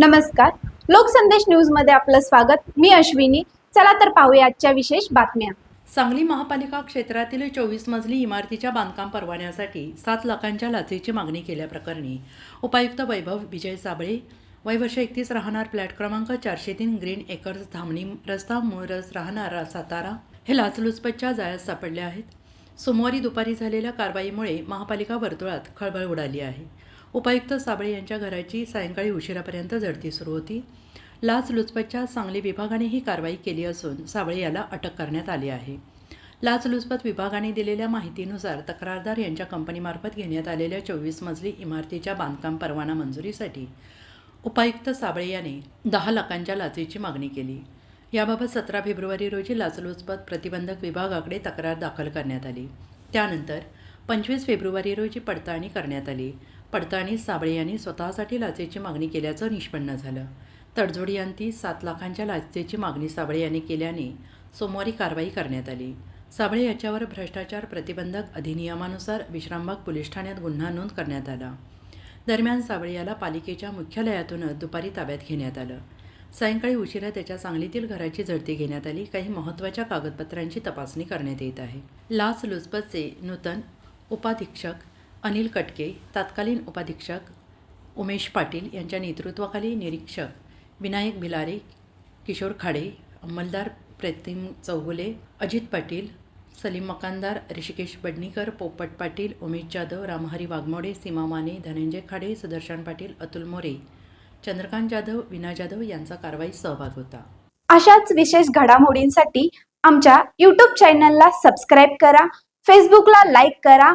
नमस्कार. लोकसंदेश न्यूजमध्ये आपलं स्वागत. मी अश्विनी. चला तर पाहूया आजच्या विशेष बातम्या. सांगली महापालिका क्षेत्रातील चोवीस मजली इमारतीच्या बांधकाम परवान्यासाठी सात लाखांच्या लाचेची मागणी केल्याप्रकरणी उपायुक्त वैभव विजय साबळे वय वर्ष एकतीस राहणार फ्लॅट क्रमांक चारशे तीन ग्रीन एकर्स धामणी रस्ता मूळरस राहणार सातारा हे लाचलुचपतच्या जाळ्यात सापडले आहेत. सोमवारी दुपारी झालेल्या कारवाईमुळे महापालिका वर्तुळात खळबळ उडाली आहे. उपायुक्त साबळे यांच्या घराची सायंकाळी उशिरापर्यंत झडती सुरू होती. लाचलुचपतच्या सांगली विभागाने ही कारवाई केली असून साबळे याला अटक करण्यात आली आहे. लाचलुचपत विभागाने दिलेल्या माहितीनुसार तक्रारदार यांच्या कंपनीमार्फत घेण्यात आलेल्या चोवीस मजली इमारतीच्या बांधकाम परवाना मंजुरीसाठी उपायुक्त साबळे याने दहा लाखांच्या लाचेची मागणी केली. याबाबत सतरा फेब्रुवारी रोजी लाचलुचपत प्रतिबंधक विभागाकडे तक्रार दाखल करण्यात आली. त्यानंतर पंचवीस फेब्रुवारी रोजी पडताळणी करण्यात आली. पडताळणीत साबळे यांनी स्वतःसाठी लाचेची मागणी केल्याचं निष्पन्न झालं. तडजोडीअंती सात लाखांच्या लाचेची मागणी साबळे यांनी केल्याने सोमवारी कारवाई करण्यात आली. साबळे याच्यावर भ्रष्टाचार प्रतिबंधक अधिनियमानुसार विश्रामबाग पोलीस ठाण्यात गुन्हा नोंद करण्यात आला. दरम्यान साबळे याला पालिकेच्या मुख्यालयातूनच दुपारी ताब्यात घेण्यात आलं. सायंकाळी उशिरा त्याच्या सांगलीतील घराची झडती घेण्यात आली. काही महत्त्वाच्या कागदपत्रांची तपासणी करण्यात येत आहे. लाच लुचपतचे नूतन उपाधीक्षक अनिल कटके तत्कालीन उपाधीक्षक उमेश पाटील यांच्या नेतृत्वाखाली निरीक्षक विनायक भिलारे किशोर खाडे अंमलदार प्रतिम चौगुले अजित पाटील सलीम मकानदार ऋषिकेश बडणीकर पोपट पाटील उमेश जाधव रामहरी वाघमोडे सीमा माने धनंजय खाडे सुदर्शन पाटील अतुल मोरे चंद्रकांत जाधव विना जाधव यांचा कारवाईत सहभाग होता. अशाच विशेष घडामोडींसाठी आमच्या यूट्यूब चॅनलला सबस्क्राईब करा फेसबुकला लाईक करा